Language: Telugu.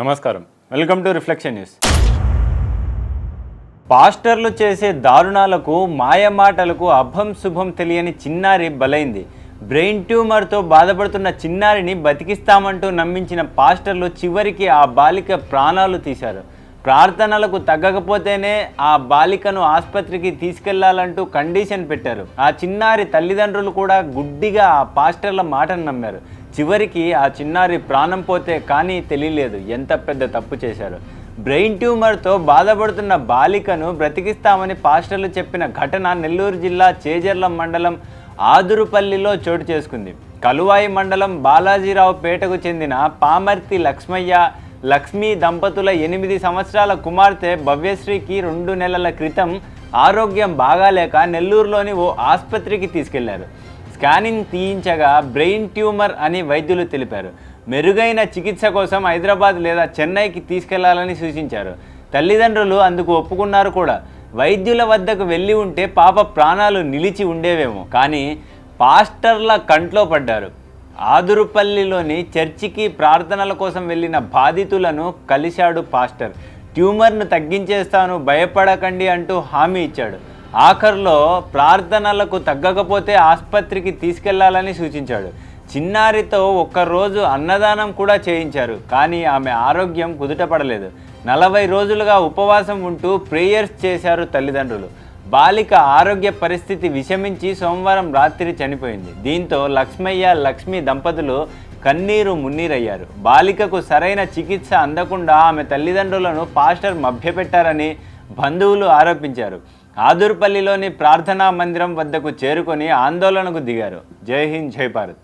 నమస్కారం. Welcome to reflection news. పాస్టర్లు చేసే దారుణాలకు మాయమాటలకు అభం శుభం తెలియని చిన్నారి బలైంది. బ్రెయిన్ ట్యూమర్తో బాధపడుతున్న చిన్నారిని బతికిస్తామంటూ నమ్మించిన పాస్టర్లు చివరికి ఆ బాలిక ప్రాణాలు తీశారు. ప్రార్థనలకు తగ్గకపోతేనే ఆ బాలికను ఆసుపత్రికి తీసుకెళ్ళాలంటూ కండిషన్ పెట్టారు. ఆ చిన్నారి తల్లిదండ్రులు కూడా గుడ్డిగా ఆ పాస్టర్ల మాటను నమ్మారు. చివరికి ఆ చిన్నారి ప్రాణం పోతే కానీ తెలియలేదు. ఎంత పెద్ద తప్పు చేశారు. బ్రెయిన్ ట్యూమర్తో బాధపడుతున్న బాలికను బ్రతికిస్తామని పాస్టర్లు చెప్పిన ఘటన నెల్లూరు జిల్లా చేజర్ల మండలం ఆదురుపల్లిలో చోటు చేసుకుంది. కలువాయి మండలం బాలాజీరావు పేటకు చెందిన పామర్తి లక్ష్మయ్య లక్ష్మీ దంపతుల ఎనిమిది సంవత్సరాల కుమార్తె భవ్యశ్రీకి రెండు నెలల క్రితం ఆరోగ్యం బాగాలేక నెల్లూరులోని ఓ ఆసుపత్రికి తీసుకెళ్ళారు. స్కానింగ్ తీయించగా బ్రెయిన్ ట్యూమర్ అని వైద్యులు తెలిపారు. మెరుగైన చికిత్స కోసం హైదరాబాద్ లేదా చెన్నైకి తీసుకెళ్ళాలని సూచించారు. తల్లిదండ్రులు అందుకు ఒప్పుకున్నారు కూడా. వైద్యుల వద్దకు వెళ్ళి ఉంటే పాప ప్రాణాలు నిలిచి ఉండేవేమో. కానీ పాస్టర్ల కంట్లో పడ్డారు. ఆదురుపల్లిలోని చర్చికి ప్రార్థనల కోసం వెళ్ళిన బాధితులను కలిశాడు పాస్టర్. ట్యూమర్ను తగ్గించేస్తాను భయపడకండి అంటూ హామీ ఇచ్చాడు. ఆఖర్లో ప్రార్థనలకు తగ్గకపోతే ఆసుపత్రికి తీసుకెళ్ళాలని సూచించాడు. చిన్నారితో ఒక్కరోజు అన్నదానం కూడా చేయించారు కానీ ఆమె ఆరోగ్యం కుదుటపడలేదు. నలభై రోజులుగా ఉపవాసం ఉంటూ ప్రేయర్స్ చేశారు తల్లిదండ్రులు. బాలిక ఆరోగ్య పరిస్థితి విషమించి సోమవారం రాత్రి చనిపోయింది. దీంతో లక్ష్మయ్య లక్ష్మి దంపతులు కన్నీరు మున్నీరయ్యారు. బాలికకు సరైన చికిత్స అందకుండా ఆమె తల్లిదండ్రులను పాస్టర్ మభ్యపెట్టారని బంధువులు ఆరోపించారు. ఆదుర్పల్లిలోని ప్రార్థనా మందిరం వద్దకు చేరుకొని ఆందోళనకు దిగారు. జై హింద్ జై భారత్.